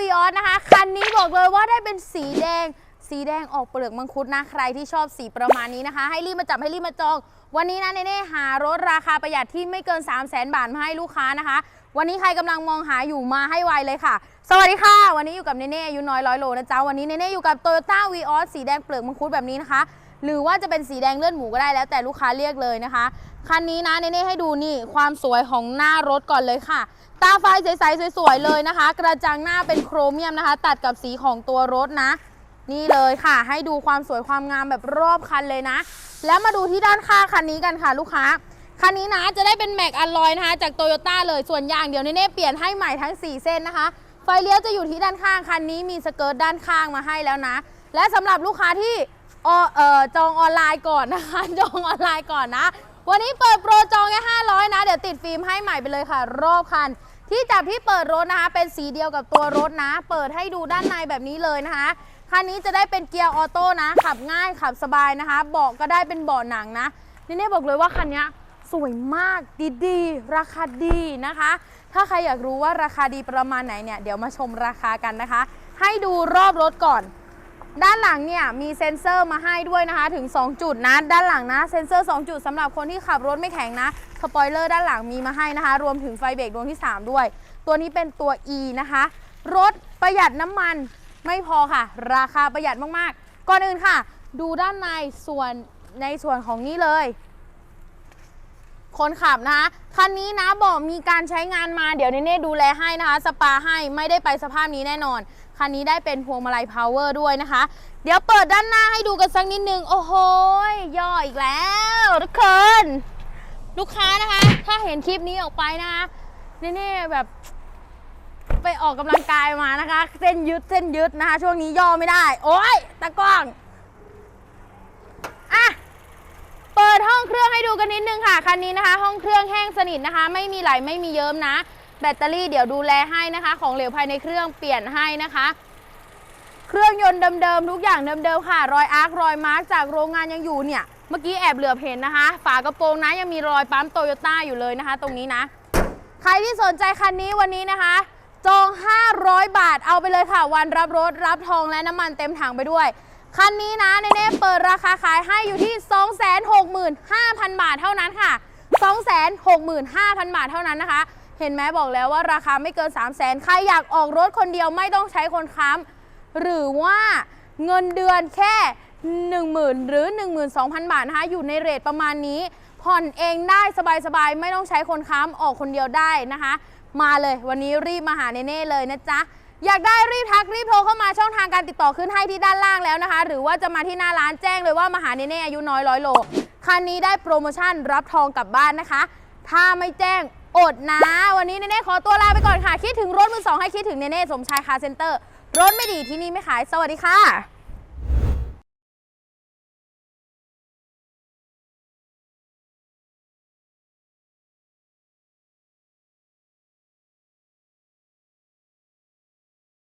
วีออสนะคะ คันนี้บอกเลยว่าได้เป็นสีแดง สีแดงออกเปลือกมังคุดนะ ใครที่ชอบสีประมาณนี้นะคะ ให้รีบมาจับให้รีบมาจอง วันนี้นะเน่หารถราคาประหยัดที่ไม่เกิน 3 0 0 0 0 0บาทมาให้ลูกค้านะคะ วันนี้ใครกำลังมองหาอยู่มาให้ไวเลยค่ะ สวัสดีค่ะ วันนี้อยู่กับเน่อายุน้อยร้อยโลนะจ๊ะวันนี้เน่อยู่กับ Toyota v ีออสสีแดงเปลือกมังคุดแบบนี้นะคะ หรือว่าจะเป็นสีแดงเลือดหมูก็ได้แล้วแต่ลูกค้าเรียกเลยนะคะ คันนี้นะเน่ให้ดูนี่ความสวยของหน้ารถก่อนเลยค่ะ ตาไฟใสๆสวยๆเลยนะคะ กระจังหน้าเป็นโครเมียมนะคะ ตัดกับสีของตัวรถนะ นี่เลยค่ะ ให้ดูความสวยความงามแบบรอบคันเลยนะ แล้วมาดูที่ด้านข้างคันนี้กันค่ะ ลูกค้าคันนี้นะจะได้เป็นแม็กอ l ลอยนะคะจากโตโยต้าเลยส่วนยางเดี๋ยวเน่เปลี่ยนให้ใหม่ทั้ง 4 เส้นนะคะไฟเลี้ยวจะอยู่ที่ด้านข้างคันนี้มีสเกิร์ตด้านข้างมาให้แล้วนะ และสำหรับลูกค้าที่ ออเอ่อจองออนไลน์ก่อนนะคะ จองออนไลน์ก่อนนะ วันนี้เปิดโปรจองแค่500 นะ เดี๋ยวติดฟิล์มให้ใหม่ไปเลยค่ะ รอบคัน ที่จับที่เปิดรถนะคะ เป็นสีเดียวกับตัวรถนะ เปิดให้ดูด้านในแบบนี้เลยนะคะคันนี้จะได้เป็นเกียร์ออโต้นะ ขับง่ายขับสบายนะคะ เบาะก็ได้เป็นเบาะหนังนะนี่เน่บอกเลยว่าคันนี้สวยมากดีๆ ราคาดีนะคะ ถ้าใครอยากรู้ว่าราคาดีประมาณไหนเนี่ย เดี๋ยวมาชมราคากันนะคะ ให้ดูรอบรถก่อน ด้านหลังเนี่ยมีเซ็นเซอร์มาให้ด้วยนะคะถึง 2 จุดนะ ด้านหลังนะเซ็นเซอร์ 2 จุดสำหรับคนที่ขับรถไม่แข็งนะสปอยเลอร์ด้านหลังมีมาให้นะคะ รวมถึงไฟเบรกดวงที่ 3 ด้วย ตัวนี้เป็นตัว E นะคะ รถประหยัดน้ำมันไม่พอค่ะ ราคาประหยัดมากๆ ก่อนอื่นค่ะ ดูด้านในส่วนในส่วนของนี้เลย คนขับนะคะคันนี้นะบอกมีการใช้งานมาเดี๋ยวเน่ดูแลให้นะคะ สปาให้ไม่ได้ไปสภาพนี้แน่นอน คันนี้ได้เป็นพวงมาลัยพาวเวอร์ด้วยนะคะ เดี๋ยวเปิดด้านหน้าให้ดูกันสักนิดนึง โอ้โหย่ออีกแล้วทุกคน ลูกค้านะคะ ถ้าเห็นคลิปนี้ออกไปนะคะเน่ๆแบบไปออกกำลังกายมานะคะ เส้นยึดเส้นยึดนะคะช่วงนี้ย่อไม่ได้ โอ้ยตะกล้องอะเปิดห้องเครื่องให้ดูกันนิดนึงค่ะคันนี้นะคะ ห้องเครื่องแห้งสนิทนะคะ ไม่มีไหลไม่มีเยิ้มนะ แบตเตอรี่เดี๋ยวดูแลให้นะคะ ของเหลวภายในเครื่องเปลี่ยนให้นะคะ เครื่องยนต์เดิมๆทุกอย่างเดิมๆค่ะ รอยอาร์ครอยมาร์กจากโรงงานยังอยู่เนี่ย เมื่อกี้แอบเหลือบเห็นนะคะ ฝากระโปรงนะยังมีรอยปั๊มโตโยต้าอยู่เลยนะคะ ตรงนี้นะ ใครที่สนใจคันนี้วันนี้นะคะจอง 500 บาท เอาไปเลยค่ะ วันรับรถ รับทองและน้ำมันเต็มถังไปด้วย คันนี้นะเน่เปิดราคาขายให้อยู่ที่ 265,000 บาทเท่านั้นค่ะ 265,000 บาทเท่านั้นนะคะ เห็นไหมบอกแล้วว่าราคาไม่เกิน 3 0 0 0 0 0ใครอยากออกรถคนเดียวไม่ต้องใช้คนค้ำหรือว่าเงินเดือนแค่ 10,000 หรือ 12,000 บาทนะคะอยู่ในเรทประมาณนี้ ผ่อนเองได้สบายๆ ไม่ต้องใช้คนค้ำออกคนเดียวได้นะคะ มาเลยวันนี้รีบมาหาเน่เลยนะจ๊ะอยากได้รีบทักรีบโทรเข้ามาช่องทางการติดต่อขึ้นให้ที่ด้านล่างแล้วนะคะ หรือว่าจะมาที่หน้าร้านแจ้งเลยว่ามาหาเน่อายุน้อยร้อยโลคันนี้ได้โปรโมชั่นรับทองกลับบ้านนะคะ ถ้าไม่แจ้ง อดนะ วันนี้เน่ๆขอตัวลาไปก่อนค่ะ คิดถึงรถมือสองให้คิดถึงเน่ๆสมชายคาเซ็นเตอร์ รถไม่ดีที่นี่ไม่ขาย สวัสดีค่ะ